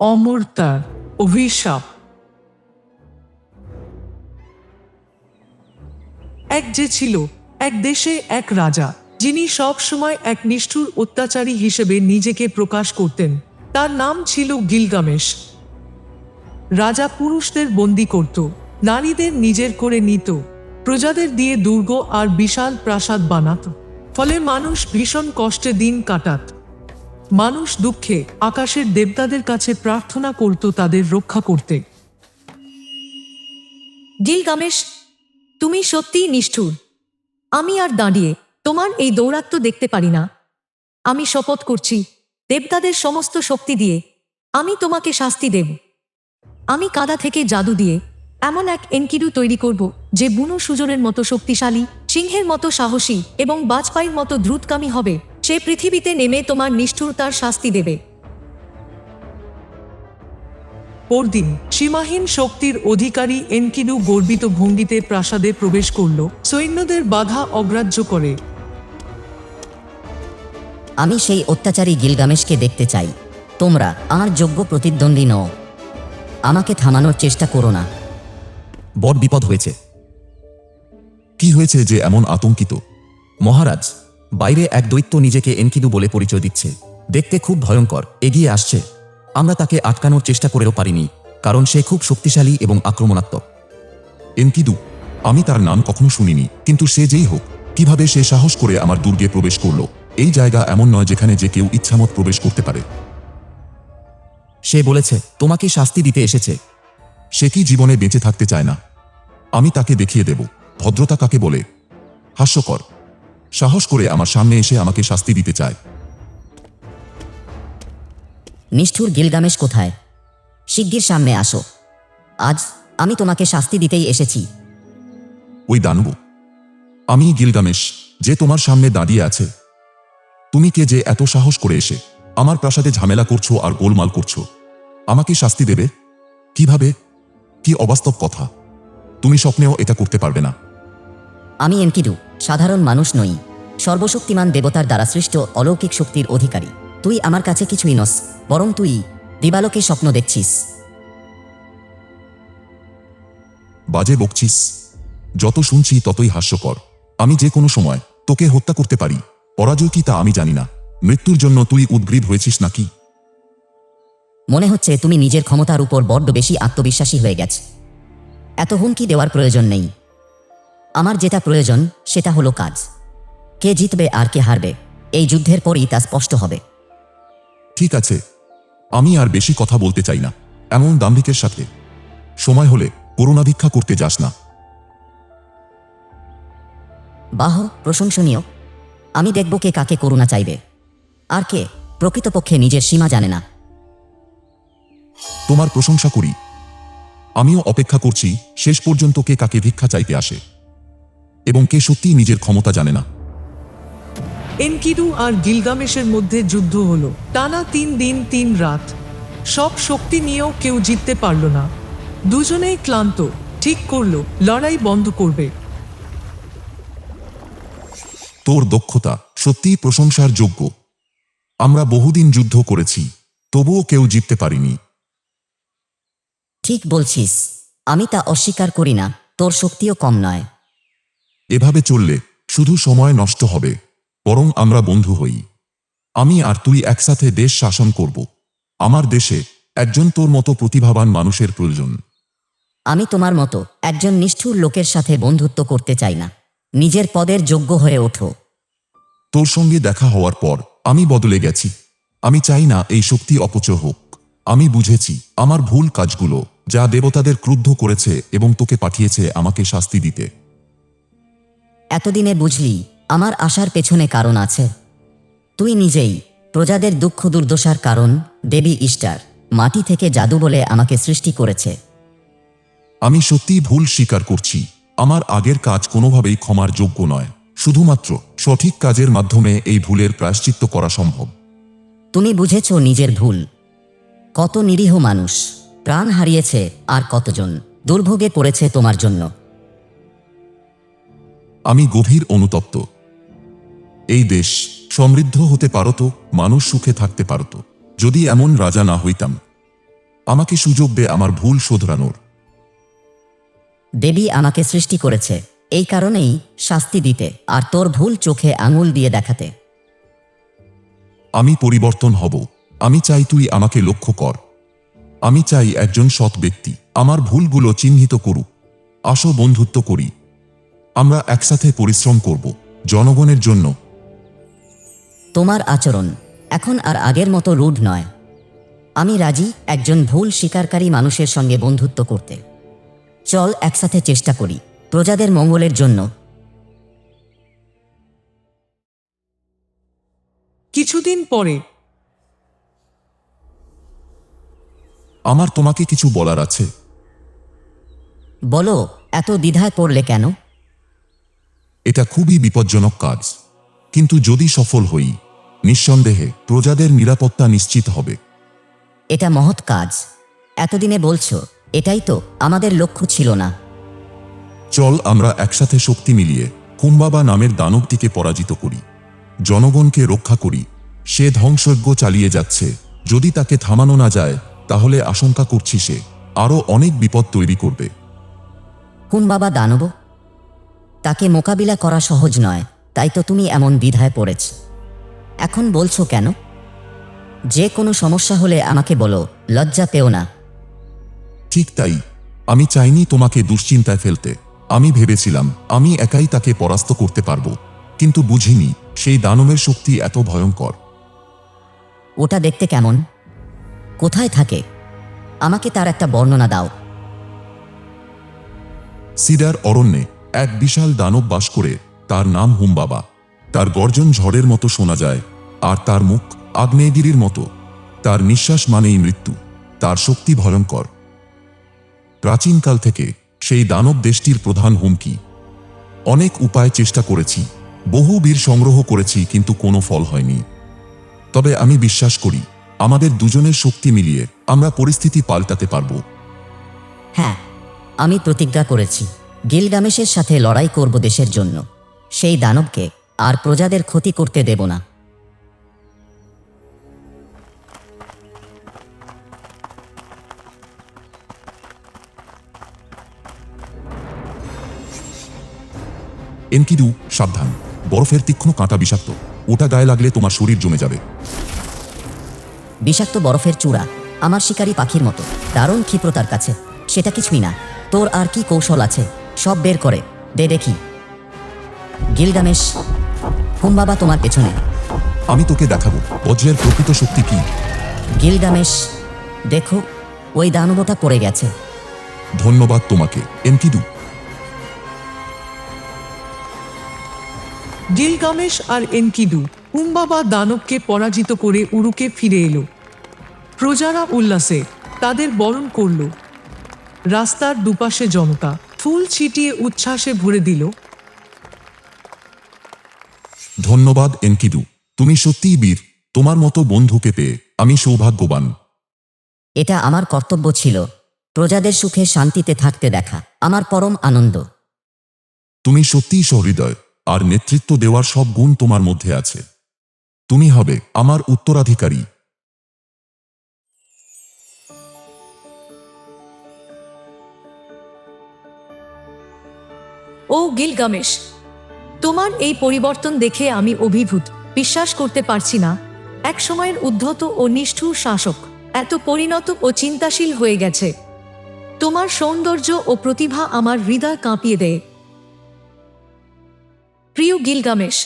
অমরতার অভিশাপ। এক যে ছিল, এক দেশে এক রাজা, যিনি সব সময় এক নিষ্ঠুর অত্যাচারী হিসেবে নিজেকে প্রকাশ করতেন। তার নাম ছিল গিলগামেশ। রাজা পুরুষদের বন্দি করত, নারীদের নিজের করে নিত, প্রজাদের দিয়ে দুর্গ আর বিশাল প্রাসাদ বানাত, ফলে মানুষ ভীষণ কষ্টে দিন কাটাত। মানুষ দুঃখে আকাশের দেবতাদের কাছে প্রার্থনা করত তাদের রক্ষা করতে। গিলগামেশ তুমি সত্যিই নিষ্ঠুর। আমি আর দাঁড়িয়ে তোমার এই দৌরাত্ম দেখতে পারি না। আমি শপথ করছি, দেবতাদের সমস্ত শক্তি দিয়ে আমি তোমাকে শাস্তি দেব। আমি কাদা থেকে জাদু দিয়ে এমন এক এনকিডু তৈরি করব যে বুনো সুজনের মতো শক্তিশালী, সিংহের মতো সাহসী এবং বাজপাইয়ের মতো দ্রুতকামী হবে। সে পৃথিবীতে নেমে তোমার নিষ্ঠুরতার শাস্তি দেবে। পরদিন সীমাহীন শক্তির অধিকারী এনকিডু গর্বিত ভঙ্গিতে প্রাসাদে প্রবেশ করল। সৈন্যদের বাধা অগ্রাহ্য করে। আমি সেই অত্যাচারী গিলগামেশকে দেখতে চাই। তোমরা আর যোগ্য প্রতিদ্বন্দ্বী নও। আমাকে থামানোর চেষ্টা করো না। বড় বিপদ হয়েছে। কি হয়েছে যে এমন আতঙ্কিত? মহারাজ বাইরে এক দৈত্য নিজেকে এনকিদু বলে পরিচয় দিচ্ছে। দেখতে খুব ভয়ঙ্কর এগিয়ে আসছে। আমরা তাকে আটকানোর চেষ্টা করেও পারিনি কারণ সে খুব শক্তিশালী এবং আক্রমণাত্মক। এনকিদু আমি তার নাম কখনো শুনিনি কিন্তু সে যেই হোক কীভাবে সে সাহস করে আমার দুর্গে প্রবেশ করল এই জায়গা এমন নয় যেখানে যে কেউ ইচ্ছামত প্রবেশ করতে পারে। সে বলেছে তোমাকে শাস্তি দিতে এসেছে। সে কি জীবনে বেঁচে থাকতে চায় না? আমি তাকে দেখিয়ে দেব ভদ্রতা কাকে বলে? হাস্যকর। সাহস করে আমার সামনে এসে আমাকে শাস্তি দিতে চায়। নিষ্ঠুর গিলগামেশ কোথায়? শিগগির সামনে আসো। আজ আমি তোমাকে শাস্তি দিতেই এসেছি। ওই দানব আমি গিলগামেশ যে তোমার সামনে দাঁড়িয়ে আছে। তুমি কে যে এত সাহস করে এসে আমার প্রাসাদে ঝামেলা করছ আর গোলমাল করছ? আমাকে শাস্তি দেবে? কীভাবে? কি অবাস্তব কথা। তুমি স্বপ্নেও এটা করতে পারবে না। আমি এনকিডু সাধারণ মানুষ নই। সর্বশক্তিমান দেবতার দ্বারা সৃষ্ট অলৌকিক শক্তির অধিকারী। তুই আমার কাছে কিছুই নস বরং তুই দিবালোকে স্বপ্ন দেখছিস। বাজে বকছিস। যত শুনছি ততই হাস্যকর। আমি যে কোনো সময় তোকে হত্যা করতে পারি। পরাজয় কি তা আমি জানি না। মৃত্যুর জন্য তুই উদ্গ্রীব হয়েছিস নাকি? মনে হচ্ছে তুমি নিজের ক্ষমতার উপর বড্ড বেশি আত্মবিশ্বাসী হয়ে গেছ। এত হুমকি দেওয়ার প্রয়োজন নেই। আমার যেটা প্রয়োজন সেটা হলো কাজ। কে জিতবে আর কে হারবে এই যুদ্ধের পরই তা স্পষ্ট হবে। ঠিক আছে। আমি আর বেশি কথা বলতে চাই না। এমন দাম্ভিকের সাথে। সময় হলে করুণা ভিক্ষা করতে যাস না। বাহ প্রশংসনীয়। আমি দেখব কে কাকে করুণা চাইবে। আর কে প্রকৃতপক্ষে নিজের সীমা জানে না। তোমার প্রশংসা করি। আমিও অপেক্ষা করছি শেষ পর্যন্ত কে কাকে ভিক্ষা চাইতে আসে। এবং কে সত্যিই নিজের ক্ষমতা জানে না। এনকিডু আর গিলগামেশের মধ্যে যুদ্ধ হলো। টানা তিন দিন তিন রাত। সব শক্তি নিয়েও কেউ জিততে পারল না। দুজনেই ক্লান্ত ঠিক করল লড়াই বন্ধ করবে। তোর দক্ষতা সত্যিই প্রশংসার যোগ্য। আমরা বহুদিন যুদ্ধ করেছি তবুও কেউ জিততে পারিনি। ঠিক বলছিস। আমি তা অস্বীকার করি না। তোর শক্তিও কম নয়। এভাবে চললে শুধু সময় নষ্ট হবে বরং আমরা বন্ধু হই। আমি আর তুই একসাথে দেশ শাসন করব। আমার দেশে একজন তোর মতো প্রতিভাবান মানুষের প্রয়োজন। আমি তোমার মতো একজন নিষ্ঠুর লোকের সাথে বন্ধুত্ব করতে চাই না। নিজের পদের যোগ্য হয়ে ওঠো। তোর সঙ্গে দেখা হওয়ার পর আমি বদলে গেছি। আমি চাই না এই শক্তি অপচয় হোক। আমি বুঝেছি আমার ভুল কাজগুলো যা দেবতাদের ক্রুদ্ধ করেছে এবং তোকে পাঠিয়েছে আমাকে শাস্তি দিতে। এতদিনে বুঝলি আমার আশার পেছনে কারণ আছে। তুই নিজেই প্রজাদের দুঃখ দুর্দশার কারণ দেবী ইস্টার মাটি থেকে জাদু বলে আমাকে সৃষ্টি করেছে। আমি সত্যিই ভুল স্বীকার করছি। আমার আগের কাজ কোনোভাবেই ক্ষমার যোগ্য নয়। শুধুমাত্র সঠিক কাজের মাধ্যমে এই ভুলের প্রায়শ্চিত্ত করা সম্ভব। তুমি বুঝেছ নিজের ভুল। কত নিরীহ মানুষ প্রাণ হারিয়েছে আর কতজন দুর্ভোগে পড়েছে তোমার জন্য। আমি গভীর অনুতপ্ত। এই দেশ সমৃদ্ধ হতে পারত মানুষ সুখে থাকতে পারত। যদি এমন রাজা না হইতাম আমাকে সুযোগ দে আমার ভুল শোধরানোর। দেবী আমাকে সৃষ্টি করেছে এই কারণেই শাস্তি দিতে আর তোর ভুল চোখে আঙুল দিয়ে দেখাতে। আমি পরিবর্তন হব আমি চাই তুই আমাকে লক্ষ্য কর। আমি চাই একজন সৎ ব্যক্তি আমার ভুলগুলো চিহ্নিত করুক আসো বন্ধুত্ব করি। আমরা একসাথে পরিশ্রম করব জনগণের জন্য। তোমার আচরণ এখন আর আগের মতো রুড নয়। আমি রাজি একজন ভুল স্বীকারকারী মানুষের সঙ্গে বন্ধুত্ব করতে। চল একসাথে চেষ্টা করি প্রজাদের মঙ্গলের জন্য। কিছুদিন পরে। আমার তোমাকে কিছু বলার আছে। বলো এত দ্বিধায় পড়লে কেন? এটা খুবই বিপজ্জনক কাজ। কিন্তু যদি সফল হই নিঃসন্দেহে প্রজাদের নিরাপত্তা নিশ্চিত হবে। এটা মহৎ কাজ। এতদিনে বলছো এটাই তো আমাদের লক্ষ্য ছিল না। চল আমরা একসাথে শক্তি মিলিয়ে কুম্বাবা নামের দানবটিকে পরাজিত করি। জনগণকে রক্ষা করি। সে ধ্বংসযজ্ঞ চালিয়ে যাচ্ছে। যদি তাকে থামানো না যায় তাহলে আশঙ্কা করছি সে আরও অনেক বিপদ তৈরি করবে। কোন বাবা দানব? তাকে মোকাবিলা করা সহজ নয় তাই তো তুমি এমন দ্বিধায় পড়েছ। এখন বলছো কেন? যে কোনো সমস্যা হলে আমাকে বলো লজ্জা পেও না। ঠিক তাই। আমি চাইনি তোমাকে দুশ্চিন্তায় ফেলতে। আমি ভেবেছিলাম আমি একাই তাকে পরাস্ত করতে পারব কিন্তু বুঝিনি সেই দানবের শক্তি এত ভয়ঙ্কর। ওটা দেখতে কেমন? কোথায় থাকে? আমাকে তার একটা বর্ণনা দাও। সিডার অরণ্যে এক বিশাল দানব বাস করে তার নাম হুমবাবা। তার গর্জন ঝড়ের মতো শোনা যায়, আর তার মুখ আগ্নেয়গিরির মতো। তার নিঃশ্বাস মানেই মৃত্যু, তার শক্তি ভয়ঙ্কর। প্রাচীনকাল থেকে সেই দানব দেশটির প্রধান হুমকি, অনেক উপায় চেষ্টা করেছি, বহু বীর সংগ্রহ করেছি, কিন্তু কোনো ফল হয়নি। তবে আমি বিশ্বাস করি, আমাদের দুজনের শক্তি মিলিয়ে আমরা পরিস্থিতি পাল্টাতে পারব। হ্যাঁ আমি প্রতিজ্ঞা করেছি। গিলগামেশের সাথে লড়াই করব দেশের জন্য। সেই দানবকে আর প্রজাদের ক্ষতি করতে দেব না। এনকিদু সাবধান। বরফের তীক্ষ্ণ কাঁটা বিষাক্ত। ওটা গায়ে লাগলে তোমার শরীর জমে যাবে। বিষাক্ত বরফের চূড়া আমার শিকারী পাখির মতো। দারুণ ক্ষিপ্রতার কাছে। সেটা কিছুই না। তোর আর কি কৌশল আছে? সব বের করে। দে দেখি। গিলগামেশ হুমবাবা তোমার পেছনে? আমি তোকে দেখাবো। বজ্রের প্রকৃত শক্তি কি? গিলগামেশ দেখো ওই দানবটা পড়ে গেছে। ধন্যবাদ তোমাকে। এনকিদু। গিলগামেশ আর এনকিদু হুম্বাবা দানবকে পরাজিত করে উরুকে ফিরে এলো। প্রজারা উল্লাসে তাদের বরণ করল। রাস্তার দুপাশে জনতা। ফুল ছিটিয়ে উচ্ছ্বাসে ভরে দিল। ধন্যবাদ এনকিদু তুমি সত্যিই বীর। তোমার মতো বন্ধুকে পেয়ে আমি সৌভাগ্যবান। এটা আমার কর্তব্য ছিল। প্রজাদের সুখে শান্তিতে থাকতে দেখা। আমার পরম আনন্দ। তুমি সত্যিই সহৃদয়। আর নেতৃত্ব দেওয়ার সব গুণ তোমার মধ্যে আছে। তুমি হবে আমার উত্তরাধিকারী। ও গিলগামেশ, তোমার এই পরিবর্তন দেখে আমি অভিভূত। বিশ্বাস করতে পারছি না। এক সময়ের উদ্ধত ও নিষ্ঠুর শাসক এত পরিণত ও চিন্তাশীল হয়ে গেছে। তোমার সৌন্দর্য ও প্রতিভা আমার হৃদয় কাঁপিয়ে দেয়। প্রিয় গিলগামেশ,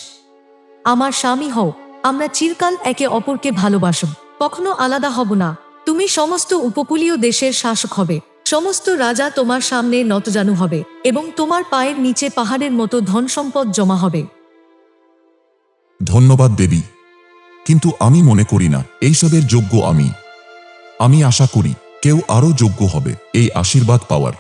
আমার স্বামী হও, আমরা চিরকাল একে অপরকে ভালোবাসব কখনো আলাদা হব না। তুমি সমস্ত উপকূলীয় দেশের শাসক হবে। সমস্ত রাজা তোমার সামনে নতজানু হবে এবং তোমার পায়ের নিচে পাহাড়ের মতো ধন সম্পদ জমা হবে। ধন্যবাদ দেবী। কিন্তু আমি মনে করি না এইসবের যোগ্য আমি। আমি আশা করি কেউ আরও যোগ্য হবে এই আশীর্বাদ পাওয়ার।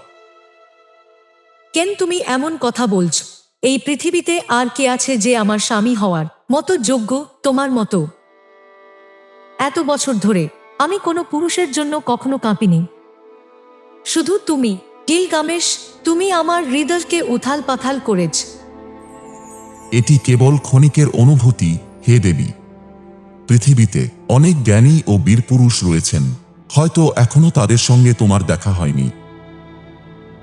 কেন তুমি এমন কথা বলছ? এই পৃথিবীতে আর কে আছে যে আমার স্বামী হওয়ার মতো যোগ্য তোমার মতো? এত বছর ধরে আমি কোনো পুরুষের জন্য কখনো কাঁপিনি। শুধু তুমি গিলগামেশ তুমি আমার হৃদয়কে উথাল পাথাল করেছ। এটি কেবল ক্ষণিকের অনুভূতি হে দেবী। পৃথিবীতে অনেক জ্ঞানী ও বীরপুরুষ রয়েছেন হয়তো এখনও তাদের সঙ্গে তোমার দেখা হয়নি।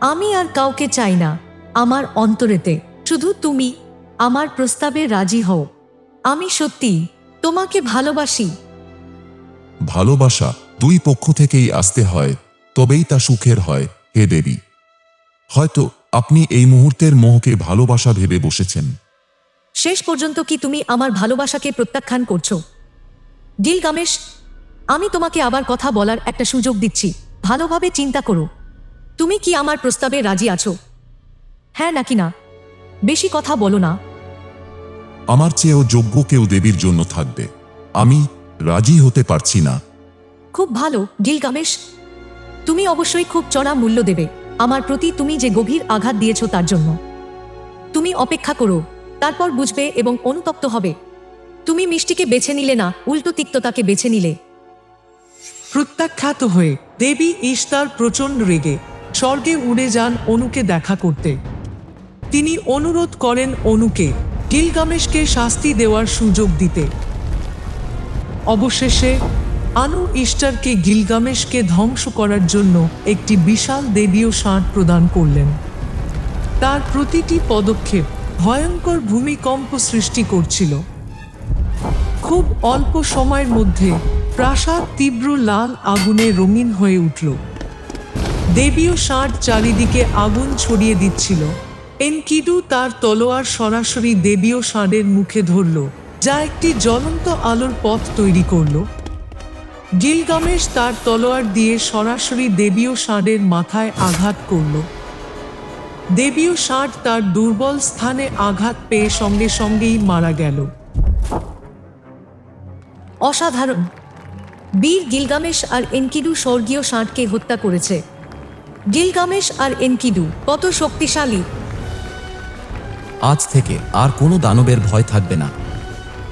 আমি আর কাউকে চাই না আমার অন্তরেতে শুধু তুমি আমার প্রস্তাবে রাজি হও। আমি সত্যি তোমাকে ভালোবাসি। ভালোবাসা দুই পক্ষ থেকেই আসতে হয় তবেই তা সুখের হয় হে দেবী। হয়তো আপনি এই মুহূর্তের মোহকে ভালোবাসা ভেবে বসেছেন। শেষ পর্যন্ত কি তুমি আমার ভালোবাসাকে প্রত্যাখ্যান করছ? গিলগামেশ আমি তোমাকে আবার কথা বলার একটা সুযোগ দিচ্ছি। ভালোভাবে চিন্তা করো। তুমি কি আমার প্রস্তাবে রাজি আছো? হ্যাঁ নাকি না? বেশি কথা বলো না। আমার চেয়েও যোগ্য কেউ দেবীর জন্য থাকবে। আমি রাজি হতে পারছি না। খুব ভালো গিলগামেশ তুমি অবশ্যই খুব চড়া মূল্য দেবে। আমার প্রতি তুমি যে গভীর আঘাত দিয়েছ তার জন্য। তুমি অপেক্ষা করো, তারপর বুঝবে এবং অনুতপ্ত হবে। তুমি মিষ্টিকে বেছে নিলে না, উল্টো তিক্ততাকে বেছে নিলে। প্রত্যাখ্যাত হয়ে দেবী ইস্তার প্রচণ্ড রেগে, স্বর্গে উড়ে যান অনুকে দেখা করতে। তিনি অনুরোধ করেন অনুকে গিলগামেশকে শাস্তি দেওয়ার সুযোগ দিতে। অবশেষে আনু ইস্টারকে গিলগামেশকে ধ্বংস করার জন্য একটি বিশাল দেবীয় ষাঁড় প্রদান করলেন। তার প্রতিটি পদক্ষেপ ভয়ঙ্কর ভূমিকম্প সৃষ্টি করছিল। খুব অল্প সময়ের মধ্যে প্রাসাদ তীব্র লাল আগুনে রঙিন হয়ে উঠল। দেবীয় ষাঁড় চারিদিকে আগুন ছড়িয়ে দিচ্ছিল। এনকিডু তার তলোয়ার সরাসরি দেবীয় ষাঁড়ের মুখে ধরল, যা একটি জ্বলন্ত আলোর পথ তৈরি করল। গিলগামেশ তার তলোয়ার দিয়ে সরাসরি দেবীয় ষাঁড়ের মাথায় আঘাত করল। দেবীয় ষাঁড় তার দুর্বল স্থানে আঘাত পেয়ে সঙ্গে সঙ্গেই মারা গেল। অসাধারণ। বীর গিলগামেশ আর এনকিডু স্বর্গীয় ষাঁড়কে হত্যা করেছে। গিলগামেশ আর এনকিডু কত শক্তিশালী। আজ থেকে আর কোনো দানবের ভয় থাকবে না।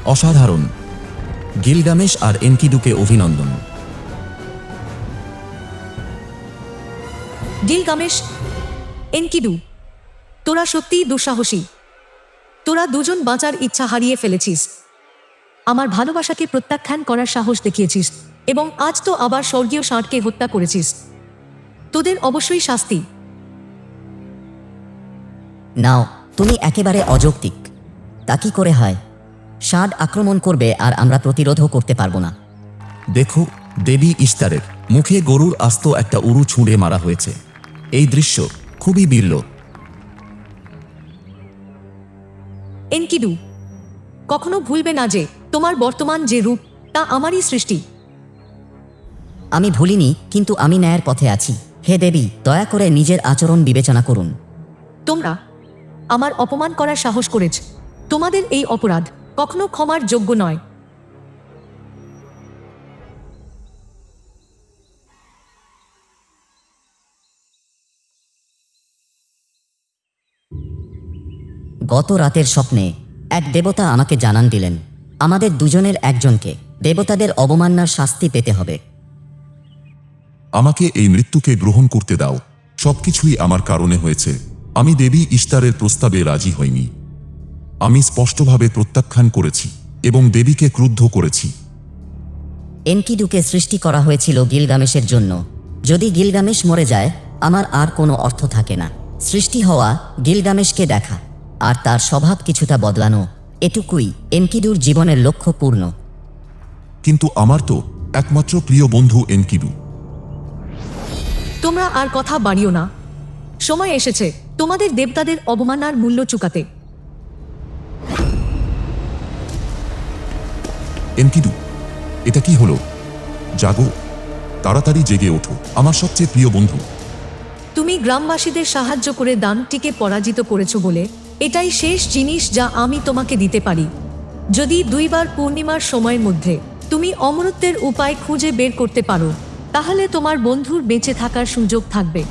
অসাধারণ। গিলগামেশ আর এনকিডুকে অভিনন্দন। গিলগামেশ এনকিডু তোরা সত্যিই দুঃসাহসী। তোরা দুজন বাঁচার ইচ্ছা হারিয়ে ফেলেছিস। আমার ভালোবাসাকে প্রত্যাখ্যান করার সাহস দেখিয়েছিস এবং আজ তো আবার স্বর্গীয় ষাঁড়কে হত্যা করেছিস। তোদের অবশ্যই শাস্তি। নাও তুমি একেবারে অযৌক্তিক। তা কি করে হয়? ষাঁড় আক্রমণ করবে আর আমরা প্রতিরোধও করতে পারব না। দেখো দেবী ইস্তারের মুখে গরুর আস্ত একটা উরু ছুঁড়ে মারা হয়েছে। এই দৃশ্য খুবই বিরল। এনকিডু কখনো ভুলবে না যে তোমার বর্তমান যে রূপ তা আমারই সৃষ্টি। আমি ভুলিনি কিন্তু আমি ন্যায়ের পথে আছি। হে দেবী দয়া করে নিজের আচরণ বিবেচনা করুন। তোমরা আমার অপমান করার সাহস করেছ। তোমাদের এই অপরাধ কখনো ক্ষমার যোগ্য নয়। গত রাতের স্বপ্নে এক দেবতা আমাকে জানান দিলেন আমাদের দুজনের একজনকে দেবতাদের অবমাননার শাস্তি পেতে হবে। আমাকে এই মৃত্যুকে গ্রহণ করতে দাও সবকিছুই আমার কারণে হয়েছে। আমি দেবী ইস্তারের প্রস্তাবে রাজি হইনি। আমি স্পষ্টভাবে প্রত্যাখ্যান করেছি এবং দেবীকে ক্রুদ্ধ করেছি। এনকিডুকে সৃষ্টি করা হয়েছিল গিলগামেশের জন্য। যদি গিলগামেশ মরে যায় আমার আর কোনো অর্থ থাকে না। সৃষ্টি হওয়া গিলগামেশকে দেখা আর তার স্বভাব কিছুটা বদলানো। এটুকুই এনকিডুর জীবনের লক্ষ্য পূর্ণ। কিন্তু আমার তো একমাত্র প্রিয় বন্ধু এনকিডু তোমরা আর কথা বাড়িও না। সময় এসেছে। তোমাদের দেবতাদের অবমাননার মূল্য চুকাতে। এনকিডু এটা কি হলো? জাগো, তাড়াতাড়ি জেগে ওঠো, আমার সবচেয়ে প্রিয় বন্ধু। তুমি গ্রামবাসীদের সাহায্য করে দানটিকে পরাজিত করেছ বলে, এটাই শেষ জিনিস যা আমি তোমাকে দিতে পারি। যদি দুইবার পূর্ণিমার সময়ের মধ্যে তুমি অমরত্বের উপায় খুঁজে বের করতে পারো, তাহলে তোমার বন্ধুর বেঁচে থাকার সুযোগ থাকবে।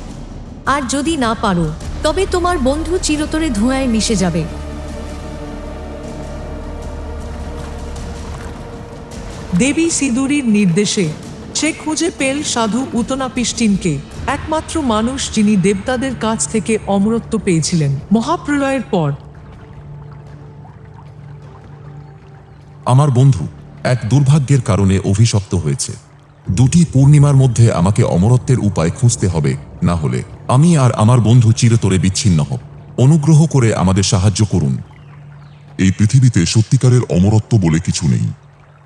আর যদি না পারো, তবে তোমার বন্ধু চিরতরে ধোঁয়ায় মিশে যাবে। দেবী সিঁদুরির নির্দেশে সে খুঁজে পেল সাধু উতনাপিষ্টিনকে একমাত্র মানুষ যিনি দেবতাদের কাছ থেকে অমরত্ব পেয়েছিলেন। মহাপ্রলয়ের পর। আমার বন্ধু, এক দুর্ভাগ্যের কারণে অভিশপ্ত হয়েছে। দুটি পূর্ণিমার মধ্যে আমাকে অমরত্বের উপায় খুঁজতে হবে, না হলে আমি আর আমার বন্ধু চিরতরে বিচ্ছিন্ন হব। অনুগ্রহ করে আমাদের সাহায্য করুন। এই পৃথিবীতে সত্যিকারের অমরত্ব বলে কিছু নেই।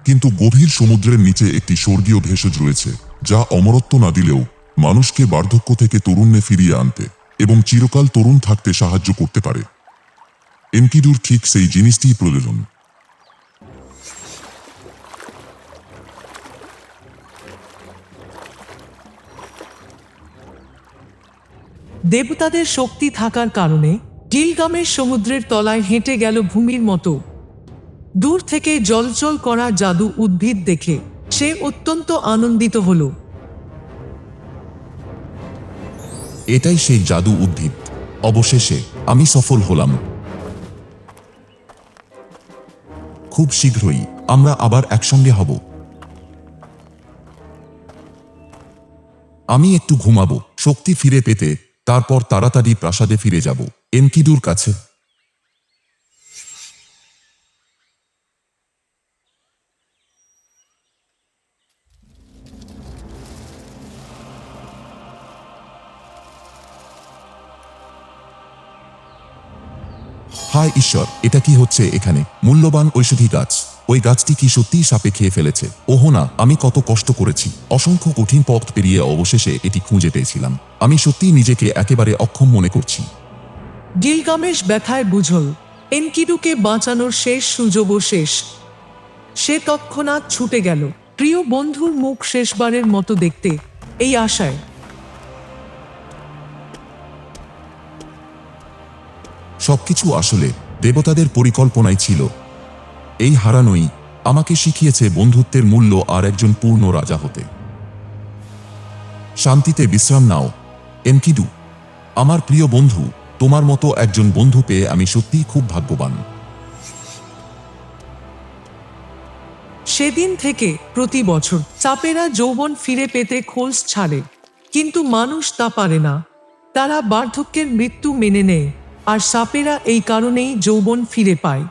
কিন্তু গভীর সমুদ্রের নিচে একটি স্বর্গীয় ভেষজ রয়েছে, যা অমরত্ব না দিলেও মানুষকে বার্ধক্য থেকে তরুণে ফিরিয়ে আনতে এবং চিরকাল তরুণ থাকতে সাহায্য করতে পারে। এনকিডুর ঠিক সেই জিনিসটিই প্রয়োজন। দেবতাদের শক্তি থাকার কারণে গিলগামেশ সমুদ্রের তলায় হেঁটে গেল ভূমির মতো। দূর থেকে জলচল করা জাদু উদ্ভিদ দেখে সে অত্যন্ত আনন্দিত হলো। এটাই সেই জাদু উদ্ভিদ। অবশেষে আমি সফল হলাম। খুব শীঘ্রই আমরা আবার একসঙ্গে হব। আমি একটু ঘুমাবো, শক্তি ফিরে পেতে, তারপর তাড়াতাড়ি প্রাসাদে ফিরে যাব। এনকিডুর কাছে। হায় ঈশ্বর, এটা কি হচ্ছে এখানে? মূল্যবান ঔষধি গাছ। ওই গাছটি কি সত্যিই সাপে খেয়ে ফেলেছে? ওহ না, আমি কত কষ্ট করেছি। অসংখ্য কঠিন পথ পেরিয়ে অবশেষে এটি খুঁজে পেয়েছিলাম। আমি সত্যিই নিজেকে একেবারে অক্ষম মনে করছি। গিলগামেশ ব্যথায় বুঝল, এনকিডুকে বাঁচানোর শেষ সুযোগও শেষ। সে তৎক্ষণাৎ ছুটে গেল। প্রিয় বন্ধুর মুখ শেষবারের মতো দেখতে, এই আশায়। সবকিছু আসলে দেবতাদের পরিকল্পনাই ছিল। এই হারানোই আমাকে শিখিয়েছে বন্ধুত্বের মূল্য আর একজন পূর্ণ রাজা হতে। শান্তিতে বিশ্রাম নাও, এনকিডু। আমার প্রিয় বন্ধু, তোমার মতো একজন বন্ধু পেয়ে আমি সত্যিই খুব ভাগ্যবান। সেদিন থেকে প্রতি বছর চাপেরা যৌবন ফিরে পেতে খোলস ছাড়ে, কিন্তু মানুষ তা পারে না। তারা বার্ধক্যের মৃত্যু মেনে নেয়। আর সাপেরা এই কারণেই যৌবন ফিরে পায়।